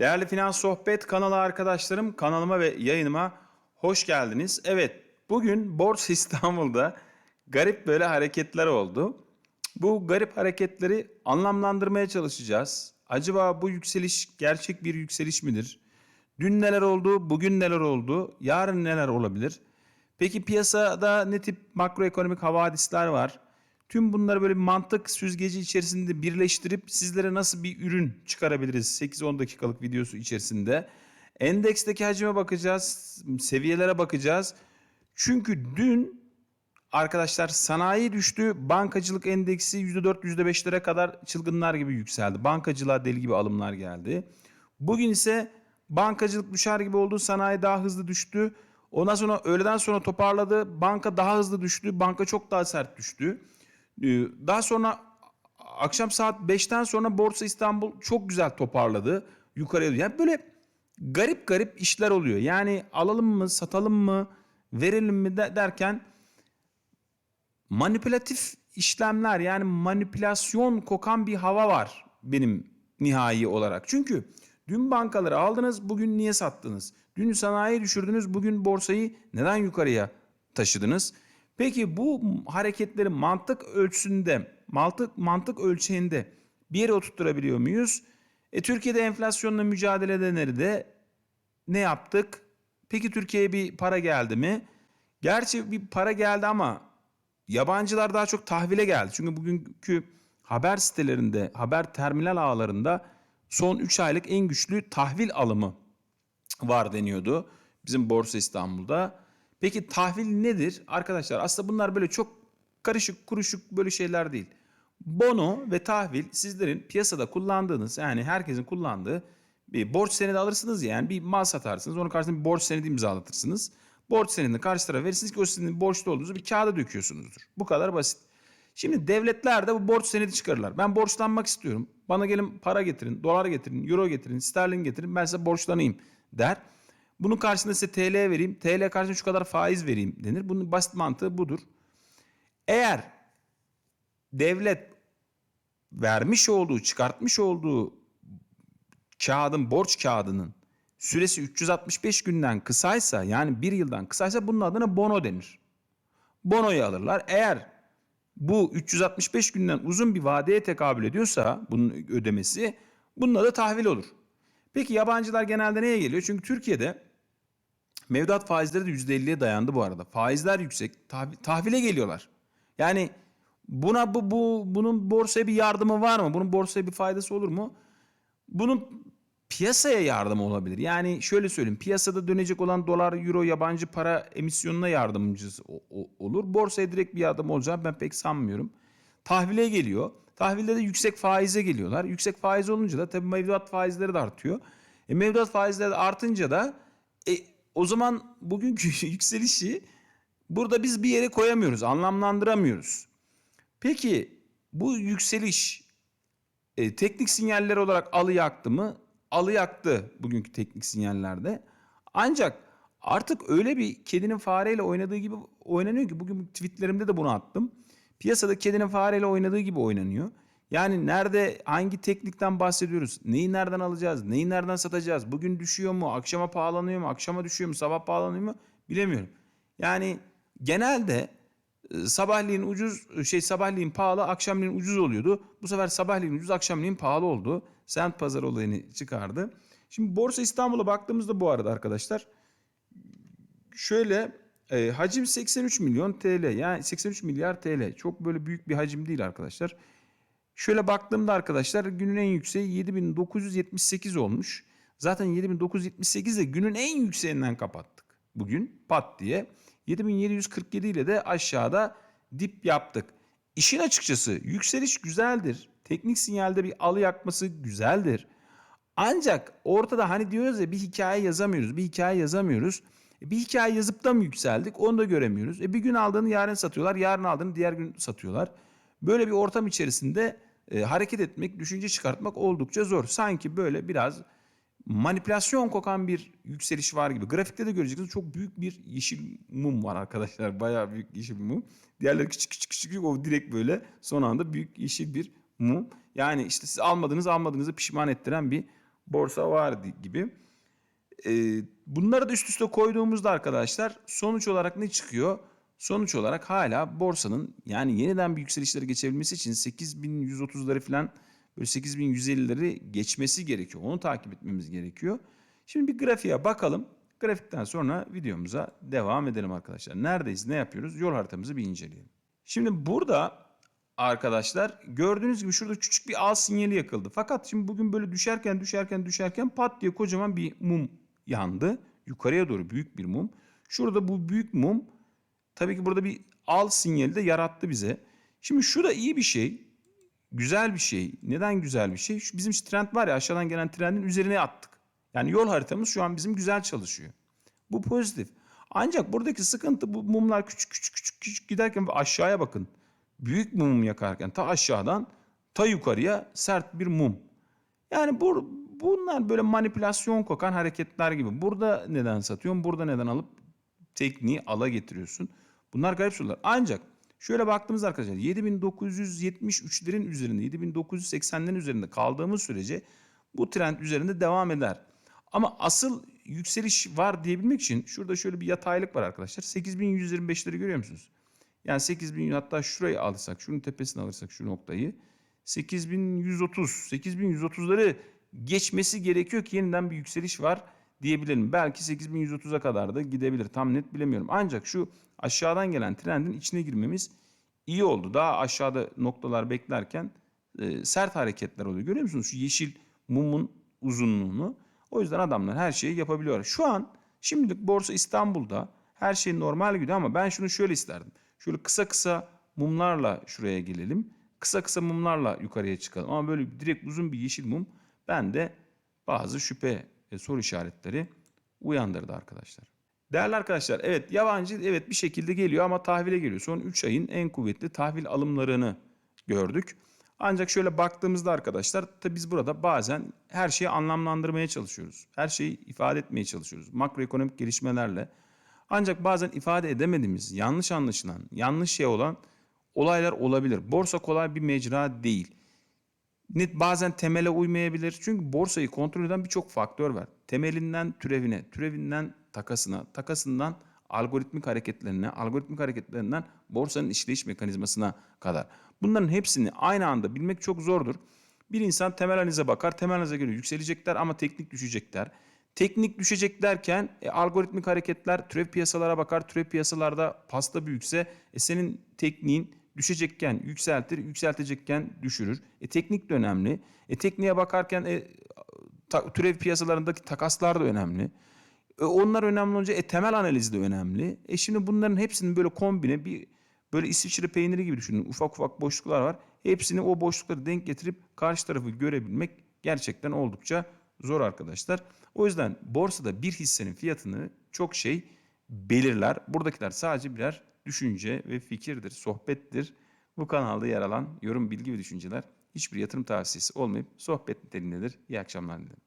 Değerli Finans Sohbet kanalı arkadaşlarım kanalıma ve yayınıma hoş geldiniz. Evet bugün Borsa İstanbul'da garip böyle hareketler oldu. Bu garip hareketleri anlamlandırmaya çalışacağız. Acaba bu yükseliş gerçek bir yükseliş midir? Dün neler oldu, bugün neler oldu, yarın neler olabilir? Peki piyasada ne tip makroekonomik havadisler var? Tüm bunları böyle bir mantık süzgeci içerisinde birleştirip sizlere nasıl bir ürün çıkarabiliriz 8-10 dakikalık videosu içerisinde. Endeksteki hacime bakacağız, seviyelere bakacağız. Çünkü dün arkadaşlar sanayi düştü, bankacılık endeksi %4 %5'lere kadar çılgınlar gibi yükseldi. Bankacılığa deli gibi alımlar geldi. Bugün ise bankacılık düşer gibi oldu, sanayi daha hızlı düştü. Ondan sonra öğleden sonra toparladı. Banka daha hızlı düştü. Banka çok daha sert düştü. Ee, Daha sonra akşam saat 5'ten sonra Borsa İstanbul çok güzel toparladı. Yukarıya yani böyle garip garip işler oluyor. Yani alalım mı, satalım mı, verelim mi de- derken manipülatif işlemler yani manipülasyon kokan bir hava var benim nihai olarak. Çünkü dün bankaları aldınız, bugün niye sattınız? Dün sanayi düşürdünüz, bugün borsayı neden yukarıya taşıdınız? Peki bu hareketleri mantık ölçüsünde, mantık mantık ölçeğinde bir yere oturtturabiliyor muyuz? E, Türkiye'de enflasyonla mücadelede nerede? Ne yaptık? Peki Türkiye'ye bir para geldi mi? Gerçi bir para geldi ama yabancılar daha çok tahvile geldi. Çünkü bugünkü haber sitelerinde, haber terminal ağlarında son 3 aylık en güçlü tahvil alımı var deniyordu bizim Borsa İstanbul'da. Peki tahvil nedir? Arkadaşlar aslında bunlar böyle çok karışık kuruşuk böyle şeyler değil. Bono ve tahvil sizlerin piyasada kullandığınız yani herkesin kullandığı bir borç senedi alırsınız ya, yani bir mal satarsınız onun karşısında bir borç senedi imzalatırsınız. Borç senedini karşı tarafa verirsiniz ki o senedin borçlu olduğunuzu bir kağıda döküyorsunuzdur. Bu kadar basit. Şimdi devletler de bu borç senedi çıkarırlar. Ben borçlanmak istiyorum. Bana gelin para getirin, dolar getirin, euro getirin, sterlin getirin. Ben size borçlanayım der. Bunun karşısında size TL vereyim. TL karşısında şu kadar faiz vereyim denir. Bunun basit mantığı budur. Eğer devlet vermiş olduğu, çıkartmış olduğu kağıdın, borç kağıdının süresi 365 günden kısaysa yani bir yıldan kısaysa bunun adına bono denir. Bonoyu alırlar. Eğer bu 365 günden uzun bir vadeye tekabül ediyorsa bunun ödemesi bunun adı tahvil olur. Peki yabancılar genelde neye geliyor? Çünkü Türkiye'de mevduat faizleri de %50'ye dayandı bu arada. Faizler yüksek. Tahvil, tahvile geliyorlar. Yani buna bu, bu bunun borsaya bir yardımı var mı? Bunun borsaya bir faydası olur mu? Bunun piyasaya yardımı olabilir. Yani şöyle söyleyeyim. Piyasada dönecek olan dolar, euro, yabancı para emisyonuna yardımcısı olur. Borsaya direkt bir yardım olacağını ben pek sanmıyorum. Tahvile geliyor. Tahvilde de yüksek faize geliyorlar. Yüksek faiz olunca da tabii mevduat faizleri de artıyor. E, mevduat faizleri de artınca da e, o zaman bugünkü yükselişi burada biz bir yere koyamıyoruz, anlamlandıramıyoruz. Peki bu yükseliş e, teknik sinyaller olarak alı yaktı mı? Alı yaktı bugünkü teknik sinyallerde. Ancak artık öyle bir kedinin fareyle oynadığı gibi oynanıyor ki bugün tweetlerimde de bunu attım. Piyasada kedinin fareyle oynadığı gibi oynanıyor. Yani nerede hangi teknikten bahsediyoruz? Neyi nereden alacağız? Neyi nereden satacağız? Bugün düşüyor mu? Akşama pahalanıyor mu? Akşama düşüyor mu? Sabah pahalanıyor mu? Bilemiyorum. Yani genelde e, sabahleyin ucuz şey sabahleyin pahalı akşamleyin ucuz oluyordu. Bu sefer sabahleyin ucuz akşamleyin pahalı oldu. Sent pazar olayını çıkardı. Şimdi Borsa İstanbul'a baktığımızda bu arada arkadaşlar şöyle e, hacim 83 milyon TL yani 83 milyar TL çok böyle büyük bir hacim değil arkadaşlar. Şöyle baktığımda arkadaşlar günün en yükseği 7978 olmuş. Zaten 7978 de günün en yükseğinden kapattık. Bugün pat diye 7747 ile de aşağıda dip yaptık. İşin açıkçası yükseliş güzeldir. Teknik sinyalde bir alı yakması güzeldir. Ancak ortada hani diyoruz ya bir hikaye yazamıyoruz, bir hikaye yazamıyoruz. E, Bir hikaye yazıp da mı yükseldik onu da göremiyoruz. E bir gün aldığını yarın satıyorlar, yarın aldığını diğer gün satıyorlar. Böyle bir ortam içerisinde e, hareket etmek, düşünce çıkartmak oldukça zor. Sanki böyle biraz manipülasyon kokan bir yükseliş var gibi. Grafikte de göreceksiniz çok büyük bir yeşil mum var arkadaşlar. Bayağı büyük yeşil mum. Diğerleri küçük küçük küçük o direkt böyle son anda büyük yeşil bir mum. Yani işte siz almadınız almadığınızı pişman ettiren bir borsa var di- gibi. Ee, bunları da üst üste koyduğumuzda arkadaşlar sonuç olarak ne çıkıyor? Sonuç olarak hala borsanın yani yeniden bir yükselişlere geçebilmesi için 8130'ları falan böyle 8150'leri geçmesi gerekiyor. Onu takip etmemiz gerekiyor. Şimdi bir grafiğe bakalım. Grafikten sonra videomuza devam edelim arkadaşlar. Neredeyiz, ne yapıyoruz? Yol haritamızı bir inceleyelim. Şimdi burada arkadaşlar gördüğünüz gibi şurada küçük bir al sinyali yakıldı. Fakat şimdi bugün böyle düşerken düşerken düşerken pat diye kocaman bir mum yandı. Yukarıya doğru büyük bir mum. Şurada bu büyük mum tabii ki burada bir al sinyali de yarattı bize. Şimdi şu da iyi bir şey. Güzel bir şey. Neden güzel bir şey? Şu bizim trend var ya aşağıdan gelen trendin üzerine attık. Yani yol haritamız şu an bizim güzel çalışıyor. Bu pozitif. Ancak buradaki sıkıntı bu mumlar küçük küçük küçük küçük giderken aşağıya bakın. Büyük mum yakarken ta aşağıdan ta yukarıya sert bir mum. Yani bu, bunlar böyle manipülasyon kokan hareketler gibi. Burada neden satıyorsun? Burada neden alıp tekniği ala getiriyorsun? Bunlar garip sorular. Ancak şöyle baktığımız arkadaşlar 7973'lerin üzerinde 7980'lerin üzerinde kaldığımız sürece bu trend üzerinde devam eder. Ama asıl yükseliş var diyebilmek için şurada şöyle bir yataylık var arkadaşlar. 8125'leri görüyor musunuz? Yani 8000 hatta şurayı alırsak, şunun tepesini alırsak şu noktayı 8130, 8130'ları geçmesi gerekiyor ki yeniden bir yükseliş var diyebilirim. Belki 8130'a kadar da gidebilir. Tam net bilemiyorum. Ancak şu aşağıdan gelen trendin içine girmemiz iyi oldu. Daha aşağıda noktalar beklerken e, sert hareketler oluyor. Görüyor musunuz şu yeşil mumun uzunluğunu? O yüzden adamlar her şeyi yapabiliyor. Şu an şimdilik borsa İstanbul'da her şey normal gidiyor ama ben şunu şöyle isterdim. Şöyle kısa kısa mumlarla şuraya gelelim. Kısa kısa mumlarla yukarıya çıkalım. Ama böyle direkt uzun bir yeşil mum bende bazı şüphe ve soru işaretleri uyandırdı arkadaşlar. Değerli arkadaşlar evet yabancı evet bir şekilde geliyor ama tahvile geliyor. Son 3 ayın en kuvvetli tahvil alımlarını gördük. Ancak şöyle baktığımızda arkadaşlar tabi biz burada bazen her şeyi anlamlandırmaya çalışıyoruz. Her şeyi ifade etmeye çalışıyoruz. Makroekonomik gelişmelerle. Ancak bazen ifade edemediğimiz, yanlış anlaşılan, yanlış şey olan olaylar olabilir. Borsa kolay bir mecra değil. Net bazen temele uymayabilir. Çünkü borsayı kontrol eden birçok faktör var. Temelinden türevine, türevinden takasına, takasından algoritmik hareketlerine, algoritmik hareketlerinden borsanın işleyiş mekanizmasına kadar. Bunların hepsini aynı anda bilmek çok zordur. Bir insan temel analize bakar, temel analize göre yükselecekler ama teknik düşecekler. Teknik düşecek derken e, algoritmik hareketler türev piyasalara bakar. Türev piyasalarda pasta büyükse e, senin tekniğin düşecekken yükseltir, yükseltecekken düşürür. E, teknik de önemli. E, tekniğe bakarken e, ta, türev piyasalarındaki takaslar da önemli. E, onlar önemli olunca e, temel analiz de önemli. E şimdi bunların hepsinin böyle kombine bir böyle İsviçre peyniri gibi düşünün. Ufak ufak boşluklar var. Hepsini o boşlukları denk getirip karşı tarafı görebilmek gerçekten oldukça zor arkadaşlar. O yüzden borsada bir hissenin fiyatını çok şey belirler. Buradakiler sadece birer düşünce ve fikirdir, sohbettir. Bu kanalda yer alan yorum, bilgi ve düşünceler hiçbir yatırım tavsiyesi olmayıp sohbet niteliğindedir. İyi akşamlar dilerim.